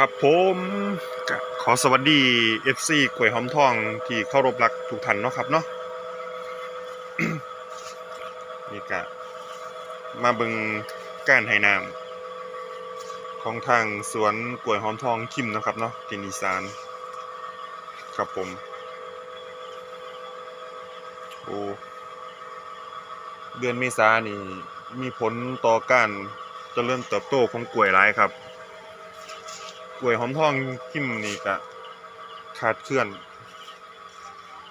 ครับผมขอสวัสดี FC กล้วยหอมทองที่เคารพรักทุกท่านเนาะครับเนาะนี่ก็มาเบิงการให้น้ำของทางสวนกล้วยหอมทองคิมนะครับเนาะที่อีสานครับผมโอ้เดือนเมษานี่มีผลต่อการเจริญเติบโตของกล้วยหลายครับ กล้วยหอมทองทิมนี่ก็ขาดเคลื่อน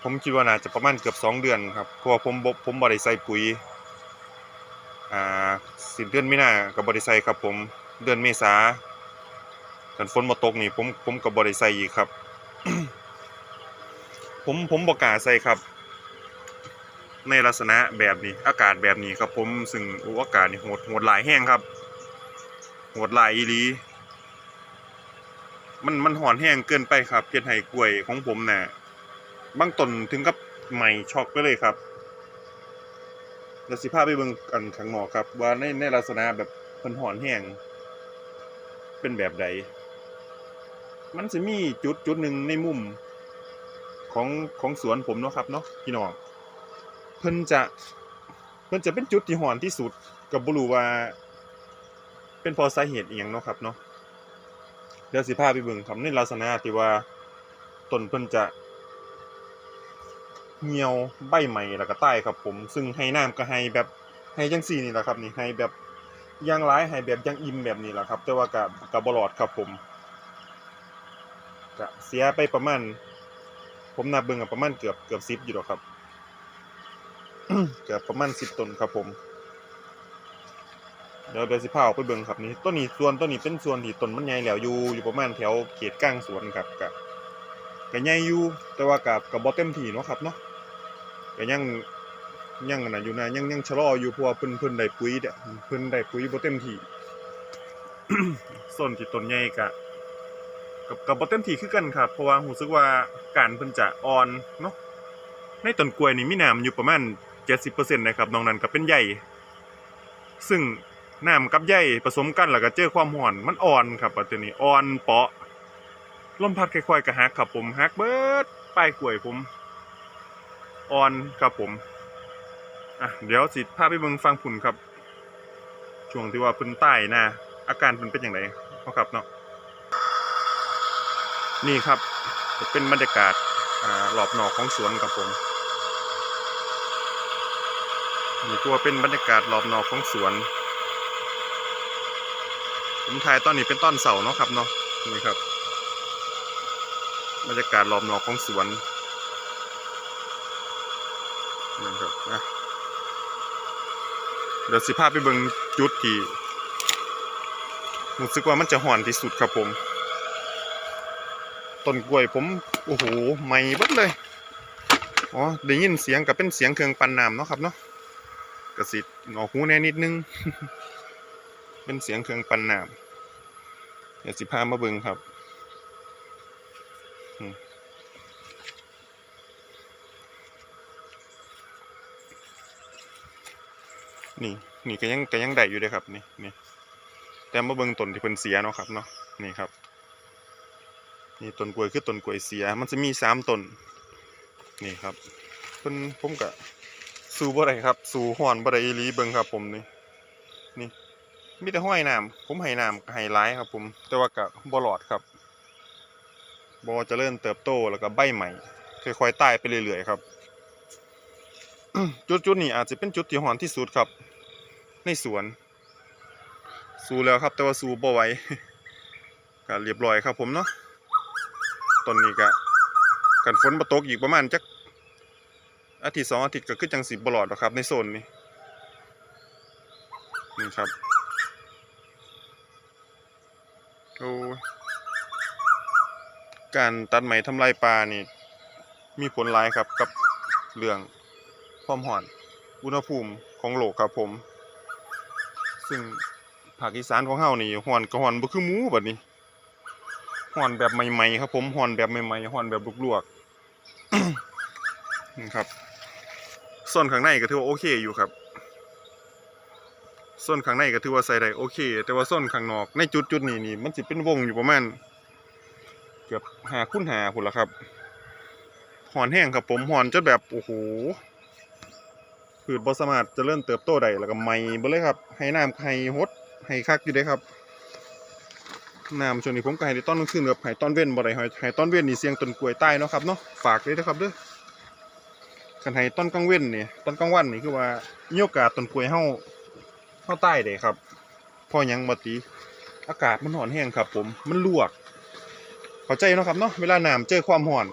ผมคิดว่าน่าจะประมาณเกือบสองเดือนครับเพราะว่าผมบผมบ่ได้ใส่ปุ๋ยอ่าสิเดือนไมีนาก็บ่ได้ใส่ครับ ผมเดือนเมษากันฝนบ่ตกนี่ผมผมก็บ่ได้ใส่อีกครับ ผมผมบ่กล้าใส่ครับ ในลักษณะแบบนี้ อากาศแบบนี้ครับ ผมซึ่งโอ้อากาศนี่โหดโหดหลายแห้งครับโหดหลายอีหลี มันมันหอนแห้งเกินไปครับเฮ็ดให้กล้วยของผมน่ะบางต้นถึงกับไหม้ช็อกไปเลยครับแล้วสิพาไปเบิ่งกันข้างนอกครับ ว่าในในลักษณะแบบเพิ่นหอนแห้งเป็นแบบใด มันสิมีจุดจุดหนึ่งในมุมของของสวนผมเนาะครับเนาะพี่น้องเพิ่นจะเพิ่นจะเป็นจุดที่หอนที่สุดก็บ่รู้ว่า เป็นเพราะสาเหตุอียงเนาะครับเนาะ เดี๋ยวสิพาไปเบิ่งครับในลักษณะที่ว่าต้นเพิ่นจะเหี่ยวใบใหม่แล้วก็ใต้ครับผม ซึ่งให้น้ำก็ให้แบบให้จังซี่นี่แหละครับนี่ให้แบบย่างหลายให้แบบย่างอิ่มแบบนี้แหละครับ แต่ว่าก็ก็บ่รอดครับผมก็เสียไปประมาณ ผมนับเบิ่งก็ประมาณเกือบเกือบ10อยู่ดอกครับ เกือบประมาณ10ต้นครับผม เดี๋ยวเดี๋ยวสิพาออกไปเบิ่งครับนี่ต้นนี้ส่วนต้นนี้เป็นส่วนที่ต้นมันใหญ่แล้วอยู่อยู่ประมาณแถวเขตกลางสวนครับกะก็ใหญ่อยู่แต่ว่ากับกับบ่เต็มที่เนาะครับเนาะก็ยังยังอันะอยู่นะยังยังชะลออยู่เพราะว่าเพิ่นเพิ่นได้ปุ๋ยเด้อเพิ่นได้ปุ๋ยบ่เต็มที่ส่วนที่ต้นใหญ่กะกับกับบ่เต็มที่คือกันครับเพราะว่ารู้สึกว่าการเพิ่นจะอ่อนเนาะในต้นกล้วยนี่มีน้ำอยู่ประมาณ70%นะครับนอกนั้นก็เป็นใยซึ่ง น้ำกับใยผสมกันแล้วก็เจอความร้อนมันอ่อนครับปัจจุบันนี้อ่อนเปาะลมพัดค่อยๆก็หักครับผมหักเบิดปลายกล้วยผมอ่อนครับผมอะเดี๋ยวสิพาไปเบิ่งฟังผุนครับ ช่วงที่ว่าพิ่นใต้นะอาการเพิ่นเป็นอย่างไรเนาะครับเนาะนี่ครับจะเป็นบรรยากาศอ่ารอบนอกของสวนครับผมนี่ตัวเป็นบรรยากาศรอบหนอกของสวน ผมถ่ายตอนนี้เป็นต้นเสาเนาะครับเนาะนี่ครับบรรยากาศรอบนอกของสวนนี่ครับอะเดี๋ยวสิพาไปเบิ่งจุดที่รู้สึกว่ามันจะห่อนที่สุดครับผมต้นกล้วยผมโอ้โหไหม่บิดเลยอ๋อได้ยินเสียงกับเป็นเสียงเครื่องปั่นน้ำเนาะครับเนาะกระสิออกหูแน่นิดนึง เป็นเสียงเครื่องปั่นน้ำเดี๋ยวสิพามาเบิ่งครับนี่นี่ก็ยังก็ยังได้อยู่เลยครับนี่นี่แต่มาเบิ่งต้นที่เพิ่นเสียเนาะครับเนาะนี่ครับ นี่ต้นกล้วยคือต้นกล้วยเสีย มันจะมีสามต้นนี่ครับเพิ่นผมก็สู้บ่ได้ครับ สู้ฮ้อนบ่ได้อีหลีเบิ่งครับ ผมนี่นี่ มีแต่ห้อยน้ำผมให้น้ำก็ให้หลายครับ ผม แต่ว่าก็บ่รอดครับบ่เจริญเติบโตแล้วก็ใบใหม่ค่อยๆตายไปเรื่อยๆครับ จุดๆนี้อาจจะเป็นจุดที่ฮ้อนที่สุดครับ ในสวน สู้แล้วครับ แต่ว่าสู้บ่ไหวก็เรียบร้อยครับ ผมเนาะต้นนี้ก็กันฝนบ่ตกอีกประมาณจักอาทิตย์สองอาทิตย์ก็คือจังสิบลอดหรอกครับ ในโซนนี้นี่ครับ โอ้ยการตัดไหมทำลายปลานี่ มีผลร้ายครับกับเรื่องความห่อน อุณหภูมิของโลกครับผม ซึ่งภาคอีสานของเฮานี่ห่อนก็ห่อนบ่คือหมูบัดนี้ห่อนแบบใหม่ๆครับผมห่อนแบบใหม่ๆห่อนแบบลวกๆนี่ครับส่วนข้างในก็ถือว่าโอเคอยู่ครับ ส่วนข้างในก็ถือว่าใส่ได้โอเค แต่ว่าส่วนข้างนอกในจุดจุดนี้นี่มันสิเป็นวงอยู่ประมาณเกือบหาคุ้นหาพุ่นละครับหอนแห้งครับผมหอนจนแบบโอ้โหพืชบ่สมารถเจะเริ่มเติบโตได้แล้วก็ไม่เบเลยครับ ให้น้ำให้ฮดให้คักอยู่เด้ครับน้ำช่วงนี้ผมก็ให้ได้ตอนกลางคืนกับให้ตอนเว้นบ่ได้ให้ให้ตอนเว้นนี่เสียงต้นกล้วยใต้เนาะครับเนาะฝากเลยนะครับเด้อคันให้ตอนกลางเว้นนี่ตอนกลางวันนี่คือว่ามีโอกาสต้นกล้วยเฮา เฮาใต้ได้ครับพอยังบ่ติอากาศมันร้อนแห้งครับ ผมมันลวกเข้าใจเนาะครับเนาะเวลาหน้ำเจอความร้อน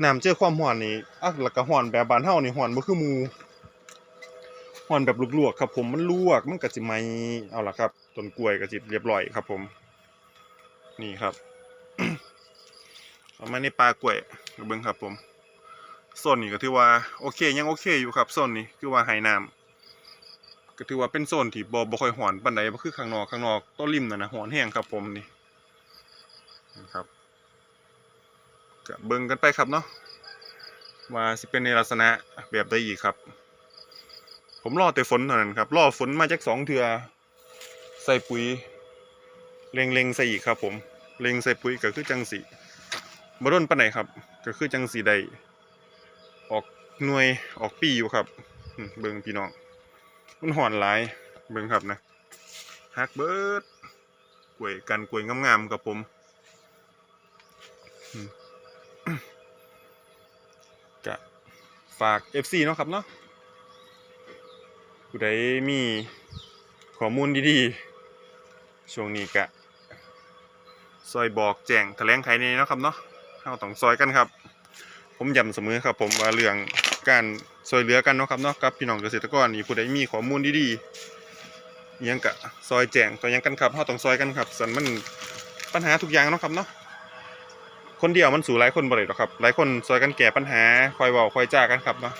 หน้ำเจอความร้อนนี่อะแล้วก็ร้อนแบบบานเฮานี่ร้อนบ่คือมูห่อนแบบลวกๆครับ ผมมันลวกมันก็สิไหม้เอาล่ะครับต้นกล้วยก็สิเรียบร้อยครับ ผม นี่ครับเอามาในปลากล้วยเบิ่งครับ ผมโซนนี้ก็ถือว่าโอเคยังโอเคอยู่ครับโซนนี้คือว่าให้น้ำ ก็ถือว่าเป็นโซนที่บ่บ่ค่อยหอนปานใดบ่คือข้างนอกข้างนอกต้นริมนั่นนะหอนแห้งครับผมนี่นะครับก็เบิ่งกันไปครับเนาะว่าสิเป็นในลักษณะแบบใดอีกครับ ผมรอแต่ฝนเท่านั้นครับรอฝนมาจากสองเทื่อใส่ปุ๋ยเล็งๆใส่อีกครับ ผมเล็งใส่ปุ๋ยก็คือจังสีบร่นปานใดครับ ก็คือจังสีได้ออกหน่วยออกปีอยู่ครับเบิ่งพี่น้อง มันห่อนหลายเบิ่งครับนะฮักเบิร์ดกล้วยกันกล้วยงามๆกับผมอืมกะฝาก FC เนาะครับเนาะผู้ใดมีข้อมูลดีๆ ช่วงนี้กะซอยบอกแจ้งแถลงไขในเนาะครับเนาะเราต้องซอยกันครับ ผมย้ำเสมอครับผมว่าเรื่อง การซอยเหลือกันเนาะครับเนาะกับพี่น้องเกษตรกรนี่ผู้ใดมีข้อมูลดีๆยังกะซอยแจงต่อยังกันครับเราต้องซอยกันครับสันมันปัญหาทุกอย่างเนาะครับเนาะคนเดียวมันสู่หลายคนบ่ได้หรอกครับ หลายคนซอยกันแก้ปัญหาคอยเว้าคอยจ้ากันครับเนาะ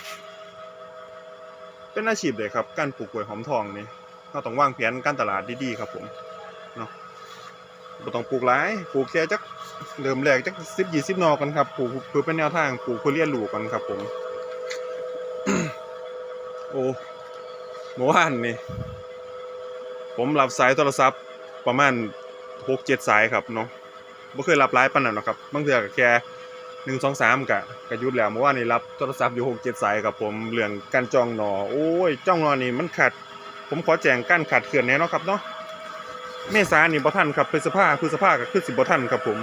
เป็นอาชีพเลยครับ การปลูกกล้วยหอมทองนี่เราต้องวางแผนการตลาดดีๆครับผมเนาะบ่ต้องปลูกหลายปลูกแค่จักเริ่มแรกจักสิบยี่สิบนอกันครับปลูกเพื่อเป็นแนวทางปลูกเพื่อเรียนรู้กันครับผม โอ้เมื่อวานนี่ผมรับสายโทรศัพท์ประมาณหกเจ็ดสายครับเนาะไม่เคยรับหลายปานนั้นหรอกครับบางเทื่อก็แค่หนึ่งสองสามกะกะยุดแล้วเมื่อวานนี่รับโทรศัพท์อยู่หกเจ็ดสายครับผมเรื่องการจองหนอโอ้ยจองหนอนี่มันขาดผมขอแจ้งการขาดเขื่อนแน่นะครับเนาะเมษานี่บ่ทันครับพฤษภาพฤษภาก็คือสิบ่ทันครับผม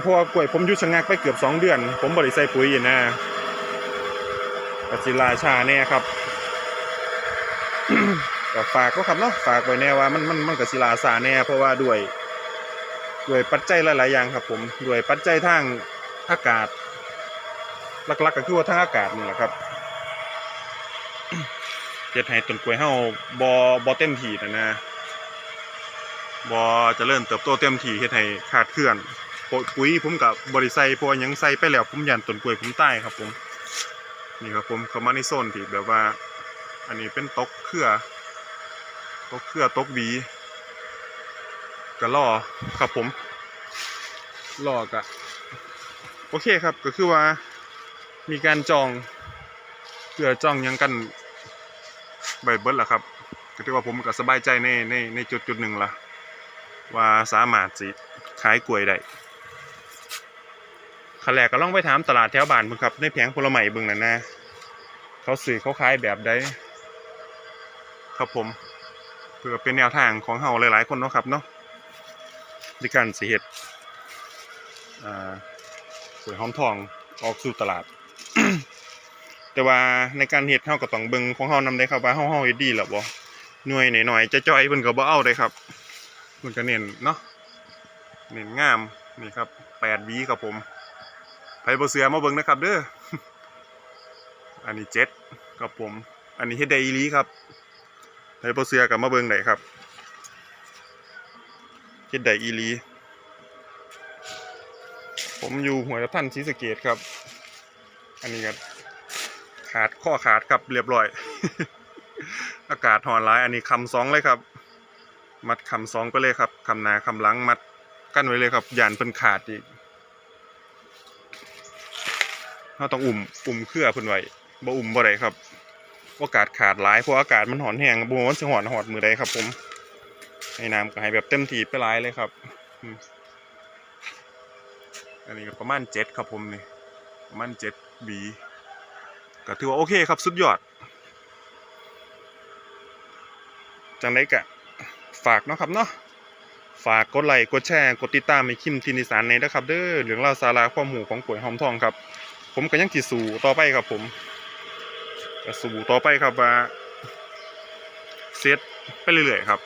เพราะว่ากล้วยผมยุดชะงักไปเกือบสองเดือน ผมบ่ได้ใส่ปุ๋ยอยู่นะ ก็สิลาชาแน่ครับก็ฝากก็ครับเนาะฝากไว้แน่ว่ามันมันมันก็สิลาซาแน่เพราะว่าด้วยด้วยปัจจัยหลาย ๆ อย่างครับ ผมด้วยปัจจัยทางอากาศหลักๆก็คือว่าทางอากาศนี่แหละครับเฮ็ดให้ต้นกล้วยเฮาบ่บ่เต็มที่นะนะบอจะเริ่มเติบโตเต็มที่เฮ็ดให้ขาดเคลื่อนปุ๋ยผมกับบริไซพรยังใส่ไปแล้วผมยันต้นกล้วยผมใตายครับผม นี่ครับผมเข้ามาในโซนที่แบบว่า อันนี้เป็นตกเครือตกเครือตกบีก็ล่อครับผมล่อกะโอเคครับก็คือว่ามีการจองเพื่อจองยังกันใบเบิร์ดล่ะครับก็ถือว่าผมก็สบายใจในในในจุดจุดหนึ่งละว่าสามารถสิขายกล้วยได้ ขั้นแรกก็ลองไปถามตลาดแถวบ้านเพิ่นครับในแผงผลไม้เบิ่งนั่นนะ เขาซื้อเขาขายแบบใดครับผม เพื่อเป็นแนวทางของเฮาหลาย ๆ คนเนาะครับเนาะในการสิเฮ็ดอ่ากล้วยหอมทองออกสู่ตลาด แต่ว่าในการเฮ็ดเฮาก็ต้องเบิ่งของเฮานำได้ครับว่าเฮาเฮาเฮ็ดดีหรือบ่หน่วยหน่อยๆจะจ่อยเพิ่นก็บ่เอาได้ครับเพิ่นก็เน้นเนาะเน้นงามนี่ครับ8หวีครับผม ไผบ่เชื่อมาเบิ่งนะครับ เด้ออันนี้7ครับผม อันนี้เฮ็ดไดอีลีครับไผบ่เชื่อก็มาเบิ่งได้ครับเฮ็ดไดอีลี ผมอยู่หัวตะพันศรีสเกษครับ อันนี้ก็ขาดข้อขาดครับเรียบร้อย อากาศหอนร้ายอันนี้คำสองเลยครับ มัดคำสองไปเลยครับคำนาคำลังมัดกั้นไว้เลยครับยานเป็นขาดอีก เราต้องอุ่มอุ่มเครือเพิ่นไว้บ่อุ่มบ่ได้ครับโอกาสขาดหลายเพราะอากาศมันหอนแห้งบ่มันสิหอนหอดมือใดครับ ผมให้น้ำก็ให้แบบเต็มที่ไปหลายเลยครับอันนี้ก็ประมาณเจ็ดครับผมนี่ประมาณเจ็ดบีก็ถือว่าโอเคครับสุดยอด จังไดกะฝากเนาะครับเนาะฝากกดไลค์กดแชร์กดติดตามให้คิมทินิสานในนะครับ เด้อเรื่องราวสาระความหูของป่วยหอมทองครับ ผมก็ยังสิสู่ต่อไปครับผมก็สู่ต่อไปครับว่าเซตไปเรื่อยๆครับ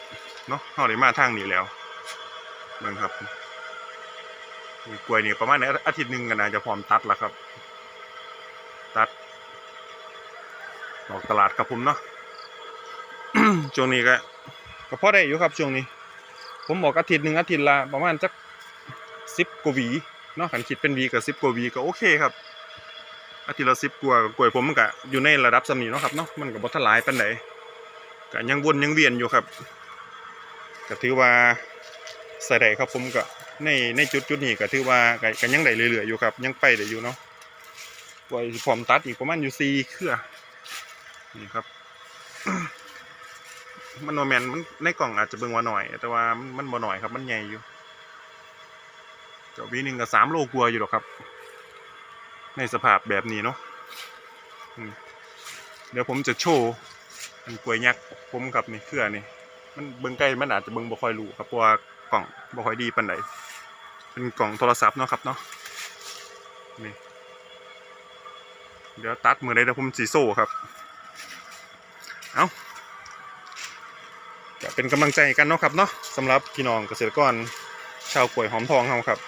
เนาะเฮาได้มาทางนี้แล้วเบิ่งครับดีกล้วยนี่ประมาณอาทิตย์หนึ่งก็น่าจะพร้อมตัดแล้วครับ ตัดออกตลาดครับผมเนาะช่วงนี้ก็ก็พอได้อยู่ครับช่วงนี้ ผมบอกอาทิตย์หนึ่งอาทิตย์ละประมาณจักสิบกว่าวีเนาะขันคิดเป็นวีกับสิบกว่าวีก็โอเคครับ อาทิตย์ละสิบกว่ากล้วยผมมันก็อยู่ในระดับสำนีเนาะครับเนาะมันก็บ่ทลายปานใดก็ยังวนยังเวียนอยู่ครับก็ถือว่าใส่ได้ครับผมก็ในในจุดจุดนี้ก็ถือว่าก็ยังได้เรื่อยๆอยู่ครับ ยังไปได้อยู่เนาะกล้วยพร้อมตัดอีกประมาณอยู่สี่เครือนี่ครับมันโนแมนมันในกล่องอาจจะเบิ่งว่าหน่อย แต่ว่ามันบ่หน่อยครับมันใหญ่อยู่เจ้าวีหนึ่งกับสามโลกลัวอยู่หรอกครับ ในสภาพแบบนี้เนาะเดี๋ยวผมจะโชว์มันกล้วยยักษ์ผมกับนี่เครือนี่มันเบิ่งใกล้มันอาจจะเบิ่งบ่ค่อยรู้ครับเพราะว่ากล่องบ่ค่อยดีปานใดเป็นกล่องโทรศัพท์เนาะครับเนาะนี่เดี๋ยวตัดมือได้เดี๋ยวผมสีโซ่ครับ เอาก็เป็นกำลังใจกันเนาะครับเนาะสำหรับพี่น้องเกษตรกรชาวกล้วยหอมทองเฮาครับ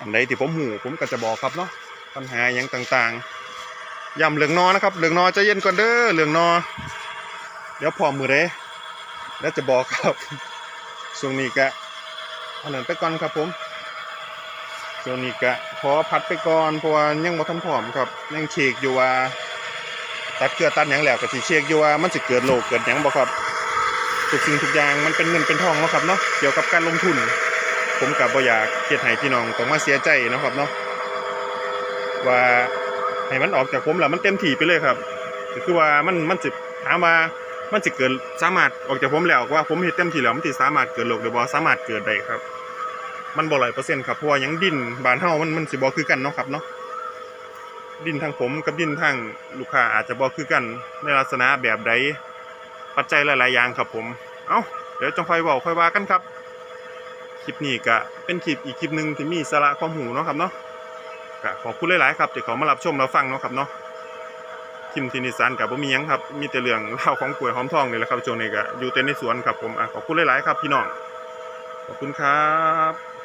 อันใดที่ผมหูผมก็จะบอกครับเนาะปัญหาหยังต่างๆย้ำเรื่องนอนะครับเรื่องนอจะเย็นก่อนเด้อเรื่องนอ เดี๋ยวพอมมือเด้แล้วจะบอกครับช่วงนี้ก็อันนั้นไปก่อนครับผมช่วงนี้ก็ขอพัดไปก่อนเพราะว่ายังบ่ทันพร้อมครับยังเช็คอยู่ว่าตัดเกลือตัดหยังแล้วก็สิเช็คอยู่ว่ามันสิเกิดโรคเกิดหยังบ่ครับทุกสิ่งทุกอย่างมันเป็นเงินเป็นทองเนาะครับเนาะเกี่ยวกับการลงทุน ผมกับบ่อยากเฮ็ดให้พี่น้องต้องมาเสียใจนะครับเนาะว่าให้มันออกจากผมแล้วมันเต็มที่ไปเลยครับก็คือว่ามันมันสิถามว่ามันสิเกิดสามารถออกจากผมแล้วว่าผมเฮ็ดเต็มที่แล้วมันสิสามารถเกิดโรคหรือบ่สามารถเกิดได้ครับ มันบ่100%ครับเพราะว่ายังดินบานเฮามันมันสิบ่คือกันเนาะครับเนาะดินทางผมกับดินทางลูกค้าอาจจะบอคือกันในลักษณะแบบใดปัจจัยหลายๆอย่างครับผม เอา้าเดี๋ยวจงค่อยบอกค่อยว่ากันครับ ลิปนี้ก็เป็นคลิปอีกคลิปหนึ่งที่มีสาระความหูเนาะครับเนาะก็ขอบคุณหลายๆครับที่เขามารับชมรับฟังเนาะครับเนาะคลิปทินิสันกับบ่มียังครับ มีแต่เรื่องเล่าของกล้วยหอมทองนี่แหละครับช่วงนี้ก็อยู่แต่ในสวนครับผมอะขอบคุณหลายๆครับพี่น้องขอบคุณครับ